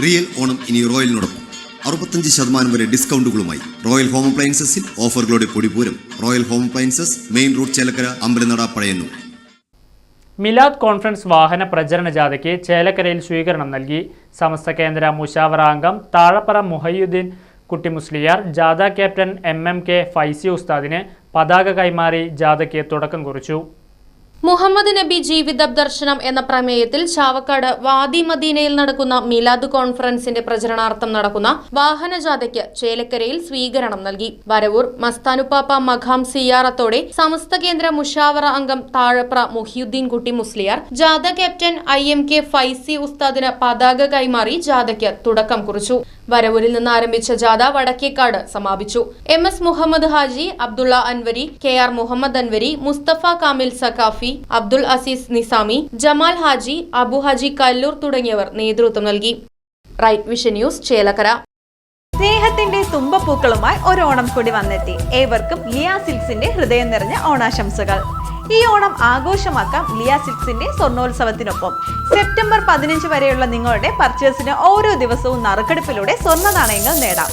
Real Onam ഇനി റോയലിനോടൊപ്പം. അറുപത്തഞ്ച് ശതമാനം വരെ ഡിസ്കൗണ്ടുകളുമായി റോയൽ ഹോം അപ്ലയൻസസിൽ ഓഫറുകളുടെ പൊടിപൂരം royal home appliances main road Chelakkara Ambalanada Pazhayannur. Milad conference വാഹന പ്രചരണ ജാഥയ്ക്ക് ചേലക്കരയിൽ സ്വീകരണം നൽകി. സമസ്ത കേന്ദ്ര മുഷാവറ അംഗം താഴപ്പറ മുഹയ്യുദ്ദീൻ കുട്ടി മുസ്ലിയാർ ജാഥ captain M M K Faizy ഉസ്താദിന് പതാക കൈമാറി ജാഥയ്ക്ക് തുടക്കം കുറിച്ചു. മുഹമ്മദ് നബി ജീവിത ദർശനം എന്ന പ്രമേയത്തിൽ ചാവക്കാട് വാദി മദീനയിൽ നടക്കുന്ന മിലാദ് കോൺഫറൻസിന്റെ പ്രചരണാർത്ഥം നടക്കുന്ന വാഹനജാഥയ്ക്ക് ചേലക്കരയിൽ സ്വീകരണം നൽകി. വരവൂർ മസ്താനുപ്പാപ്പ മഖാം സിയാറത്തോടെ സമസ്ത കേന്ദ്ര മുഷാവറ അംഗം താഴപ്ര മുഹിയുദ്ദീൻ കുട്ടി മുസ്ലിയാർ ജാഥ captain I M K Faizy ഉസ്താദിന് പതാക കൈമാറി ജാഥയ്ക്ക് തുടക്കം കുറിച്ചു. വരവൂരിൽ നിന്ന് ആരംഭിച്ച ജാഥ വടക്കേക്കാട് സമാപിച്ചു. M S Muhammad Haji Abdulla Anwari K R Muhammad Anwari Mustafa Kamil Saqafi Abdul Aziz Nizami Jamal Haji Abu Haji Kallur തുടങ്ങിയവർ നേതൃത്വം നൽകി. Right vision news Chelakkara. സ്നേഹത്തിന്റെ തുമ്പപ്പൂക്കളുമായി ഒരു ഓണം കൂടി വന്നെത്തി. ഏവർക്കും ലിയ സിൽക്സിന്റെ ഹൃദയം നിറഞ്ഞ ഓണാശംസകൾ. ഈ ഓണം ആഘോഷമാക്കാം ലിയ സിൽക്സിന്റെ സ്വർണോത്സവത്തിനൊപ്പം. സെപ്റ്റംബർ പതിനഞ്ച് വരെയുള്ള നിങ്ങളുടെ പർച്ചേസിന് ഓരോ ദിവസവും നറുക്കെടുപ്പിലൂടെ സ്വർണ നാണയങ്ങൾ നേടാം.